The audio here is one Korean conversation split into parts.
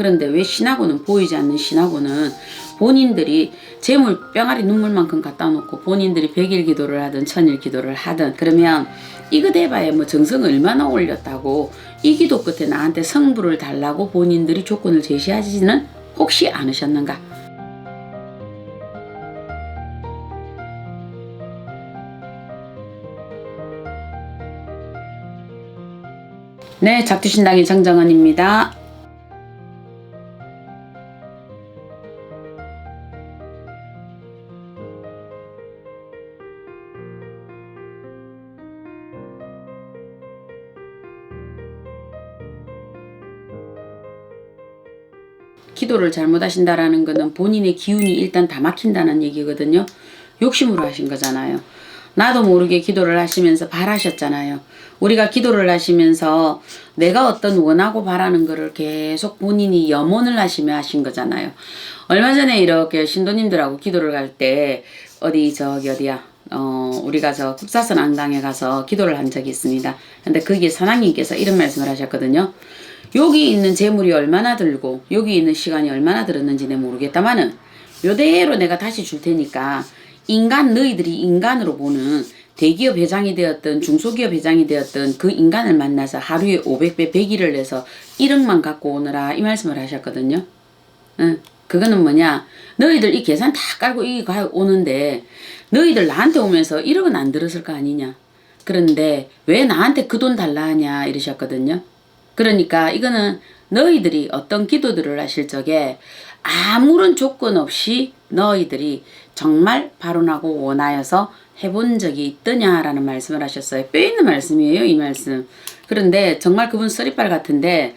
그런데 왜 신하고는 보이지 않는 신하고는 본인들이 재물 뿅아리 눈물만큼 갖다 놓고 본인들이 백일 기도를 하든 천일 기도를 하든 그러면 대봐야 뭐 정성 얼마나 올렸다고 이 기도 끝에 나한테 성부를 달라고 본인들이 조건을 제시하지는 혹시 않으셨는가? 네, 작두신당의 정정은입니다. 기도를 잘못하신다라는 것은 본인의 기운이 일단 다 막힌다는 얘기거든요. 욕심으로 하신 거잖아요. 나도 모르게 기도를 하시면서 바라셨잖아요. 우리가 기도를 하시면서 내가 어떤 원하고 바라는 거를 계속 본인이 염원을 하시며 하신 거잖아요. 얼마 전에 이렇게 신도님들하고 기도를 갈 때 어디 저기 어디야 어 우리가 저 국사선 안강에 가서 기도를 한 적이 있습니다. 근데 거기에 선왕님께서 이런 말씀을 하셨거든요. 여기 있는 재물이 얼마나 들고 여기 있는 시간이 얼마나 들었는지는 모르겠다마는 요대로 내가 다시 줄 테니까 인간 너희들이 인간으로 보는 대기업 회장이 되었던 중소기업 회장이 되었던 그 인간을 만나서 하루에 500배 100일을 내서 1억만 갖고 오느라 이 말씀을 하셨거든요. 응. 그거는 뭐냐 너희들 이 계산 다 깔고 이 가 오는데 너희들 나한테 오면서 1억은 안 들었을 거 아니냐. 그런데 왜 나한테 그 돈 달라 하냐 이러셨거든요. 그러니까 이거는 너희들이 어떤 기도들을 하실 적에 아무런 조건 없이 너희들이 정말 발언하고 원하여서 해본 적이 있더냐라는 말씀을 하셨어요. 뼈 있는 말씀이에요, 이 말씀. 그런데 정말 그분 쓰리빨 같은데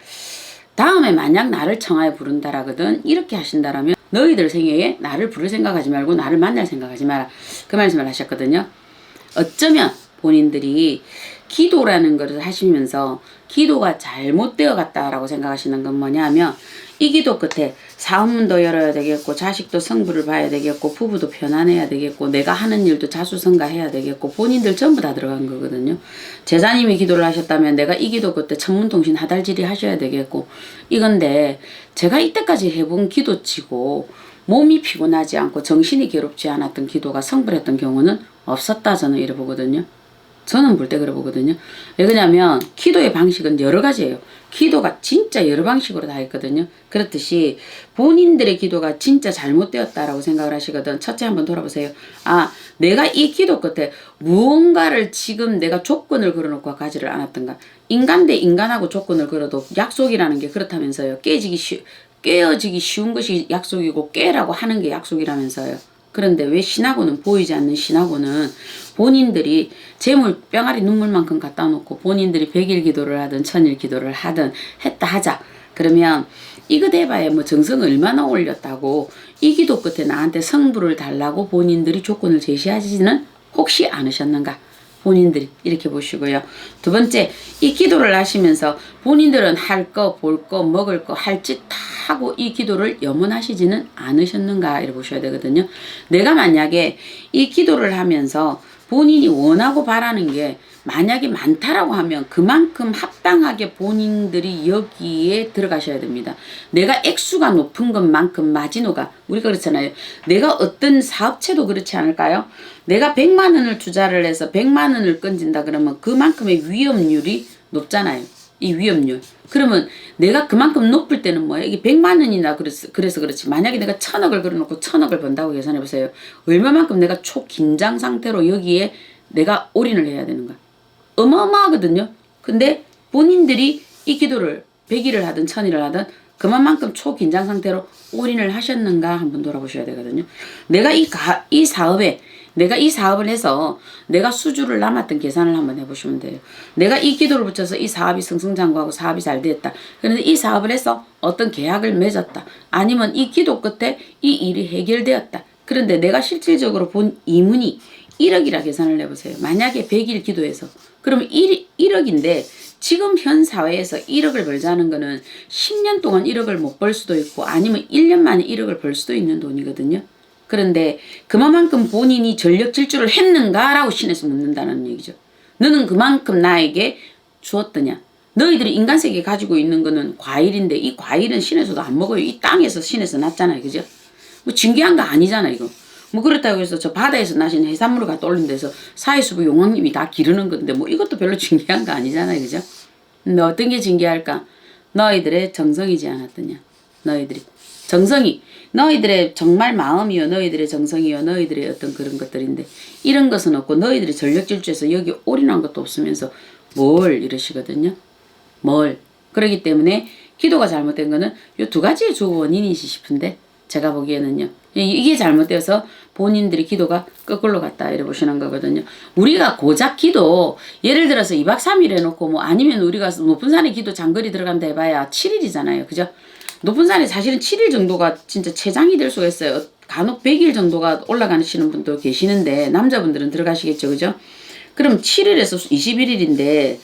다음에 만약 나를 청하여 부른다라거든 이렇게 하신다라면 너희들 생애에 나를 부를 생각하지 말고 나를 만날 생각하지 마라. 그 말씀을 하셨거든요. 어쩌면 본인들이 기도라는 것을 하시면서 기도가 잘못되어 갔다라고 생각하시는 건 뭐냐면 이 기도 끝에 사업문도 열어야 되겠고 자식도 성부를 봐야 되겠고 부부도 편안해야 되겠고 내가 하는 일도 자수성가해야 되겠고 본인들 전부 다 들어간 거거든요. 제자님이 기도를 하셨다면 내가 이 기도 끝에 천문통신 하달질이 하셔야 되겠고 이건데 제가 이때까지 해본 기도치고 몸이 피곤하지 않고 정신이 괴롭지 않았던 기도가 성불했던 경우는 없었다 저는 이래 보거든요. 저는 볼 때 그래 보거든요. 왜 그러냐면 기도의 방식은 여러 가지예요. 기도가 진짜 여러 방식으로 다 있거든요. 그렇듯이 본인들의 기도가 진짜 잘못되었다라고 생각을 하시거든. 첫째 한번 돌아보세요. 아, 내가 이 기도 끝에 무언가를 지금 내가 조건을 걸어놓고 가지를 않았던가. 인간 대 인간하고 조건을 걸어도 약속이라는 게 그렇다면서요. 깨지기 쉬, 깨어지기 쉬운 것이 약속이고 깨라고 하는 게 약속이라면서요. 그런데 왜 신하고는 보이지 않는 신하고는 본인들이 재물 뿅아리 눈물만큼 갖다 놓고 본인들이 백일 기도를 하든 천일 기도를 하든 했다 하자. 그러면 이거 대봐야 뭐 정성 얼마나 올렸다고 이 기도 끝에 나한테 성부를 달라고 본인들이 조건을 제시하지는 혹시 않으셨는가? 본인들이 이렇게 보시고요. 두 번째, 이 기도를 하시면서 본인들은 할 거, 볼 거, 먹을 거, 할 짓 다 하고 이 기도를 염원하시지는 않으셨는가? 이렇게 보셔야 되거든요. 내가 만약에 이 기도를 하면서 본인이 원하고 바라는 게 만약에 많다라고 하면 그만큼 합당하게 본인들이 여기에 들어가셔야 됩니다. 내가 액수가 높은 것만큼 마지노가 우리가 그렇잖아요. 내가 어떤 사업체도 그렇지 않을까요? 내가 100만 원을 투자를 해서 100만 원을 건진다 그러면 그만큼의 위험률이 높잖아요. 이 위험률. 그러면 내가 그만큼 높을 때는 뭐야? 이게 100만 원이나 그래서, 그래서 그렇지. 만약에 내가 천억을 걸어놓고 천억을 번다고 계산해 보세요. 얼마만큼 내가 초긴장 상태로 여기에 내가 올인을 해야 되는가? 어마어마하거든요. 근데 본인들이 이 기도를 100일을 하든 천일을 하든 그만큼 초긴장 상태로 올인을 하셨는가 한번 돌아보셔야 되거든요. 내가 이, 가, 이 사업에 내가 이 사업을 해서 내가 수주를 남았던 계산을 한번 해보시면 돼요. 내가 이 기도를 붙여서 이 사업이 승승장구하고 사업이 잘 됐다. 그런데 이 사업을 해서 어떤 계약을 맺었다. 아니면 이 기도 끝에 이 일이 해결되었다. 그런데 내가 실질적으로 본 이문이 1억이라 계산을 해보세요. 만약에 100일 기도해서. 그러면 1, 1억인데 지금 현 사회에서 1억을 벌자는 거는 10년 동안 1억을 못 벌 수도 있고 아니면 1년 만에 1억을 벌 수도 있는 돈이거든요. 그런데 그만큼 본인이 전력 질주를 했는가라고 신에서 묻는다는 얘기죠. 너는 그만큼 나에게 주었더냐? 너희들이 인간 세계에 가지고 있는 거는 과일인데 이 과일은 신에서도 안 먹어요. 이 땅에서 신에서 났잖아요. 그죠? 뭐 징계한 거 아니잖아 이거. 뭐 그렇다고 해서 저 바다에서 나신 해산물을 갖다 올린 데서 사회수부 용왕님이 다 기르는 건데 뭐 이것도 별로 징계한 거 아니잖아요. 그죠? 근데 어떤 게 징계할까? 너희들의 정성이지 않았더냐. 너희들이 정성이 너희들의 정말 마음이요 너희들의 정성이요 너희들의 어떤 그런 것들인데 이런 것은 없고 너희들이 전력질주에서 여기 올인한 것도 없으면서 뭘 이러시거든요. 뭘 그러기 때문에 기도가 잘못된 거는 요두 가지의 주 원인이시 싶은데 제가 보기에는요. 이- 이게 잘못되어서 본인들이 기도가 거꾸로 갔다 이래 보시는 거거든요. 우리가 고작 기도 예를 들어서 2박 3일 해놓고 뭐 아니면 우리가 높은 산에 기도 장거리 들어간다 해봐야 7일이잖아요. 그죠? 높은 산에 사실은 7일 정도가 진짜 최장이 될 수가 있어요. 간혹 100일 정도가 올라가시는 분도 계시는데 남자분들은 들어가시겠죠. 그죠? 그럼 7일에서 21일인데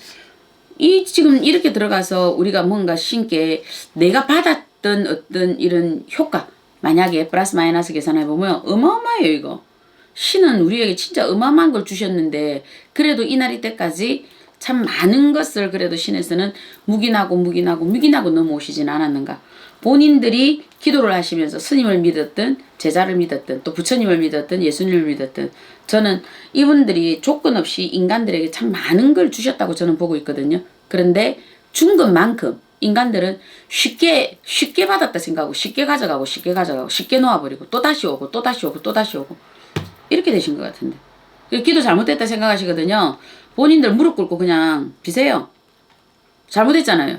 이 지금 이렇게 들어가서 우리가 뭔가 신께 내가 받았던 어떤 이런 효과 만약에 플러스 마이너스 계산해 보면 어마어마해요 이거 신은 우리에게 진짜 어마어마한 걸 주셨는데 그래도 이날이 때까지 참 많은 것을 그래도 신에서는 묵인하고 묵인하고 묵인하고 넘어오시진 않았는가 본인들이 기도를 하시면서 스님을 믿었든 제자를 믿었든 또 부처님을 믿었든 예수님을 믿었든 저는 이분들이 조건 없이 인간들에게 참 많은 걸 주셨다고 저는 보고 있거든요. 그런데 준 것만큼 인간들은 쉽게 쉽게 받았다 생각하고 쉽게 가져가고 쉽게 가져가고 쉽게 놓아버리고 또 다시 오고 또 다시 오고 또 다시 오고 이렇게 되신 것 같은데 기도 잘못됐다 생각하시거든요. 본인들 무릎 꿇고 그냥 비세요. 잘못했잖아요.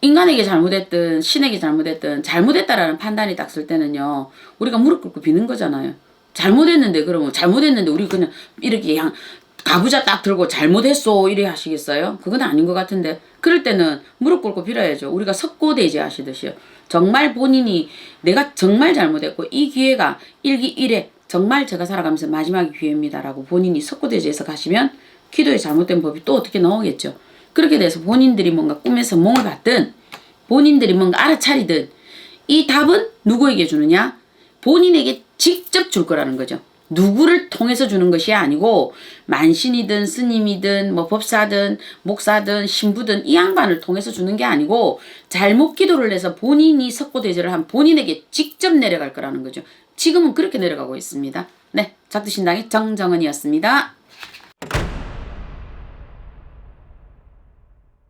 인간에게 잘못했든 신에게 잘못했든 잘못했다라는 판단이 딱 쓸 때는요. 우리가 무릎 꿇고 비는 거잖아요. 잘못했는데 그러면 잘못했는데 우리 그냥 이렇게 그냥 가부좌 딱 들고 잘못했어 이래 하시겠어요? 그건 아닌 것 같은데 그럴 때는 무릎 꿇고 빌어야죠. 우리가 석고대제 하시듯이요. 정말 본인이 내가 정말 잘못했고 이 기회가 일기 일회 정말 제가 살아가면서 마지막 기회입니다라고 본인이 석고대제에서 가시면 기도에 잘못된 법이 또 어떻게 나오겠죠. 그렇게 돼서 본인들이 뭔가 꿈에서 몽을 봤든 본인들이 뭔가 알아차리든 이 답은 누구에게 주느냐? 본인에게 직접 줄 거라는 거죠. 누구를 통해서 주는 것이 아니고 만신이든 스님이든 뭐 법사든 목사든 신부든 이 양반을 통해서 주는 게 아니고 잘못 기도를 해서 본인이 석고 대제를 한 본인에게 직접 내려갈 거라는 거죠. 지금은 그렇게 내려가고 있습니다. 네, 작두신당의 정정은이었습니다.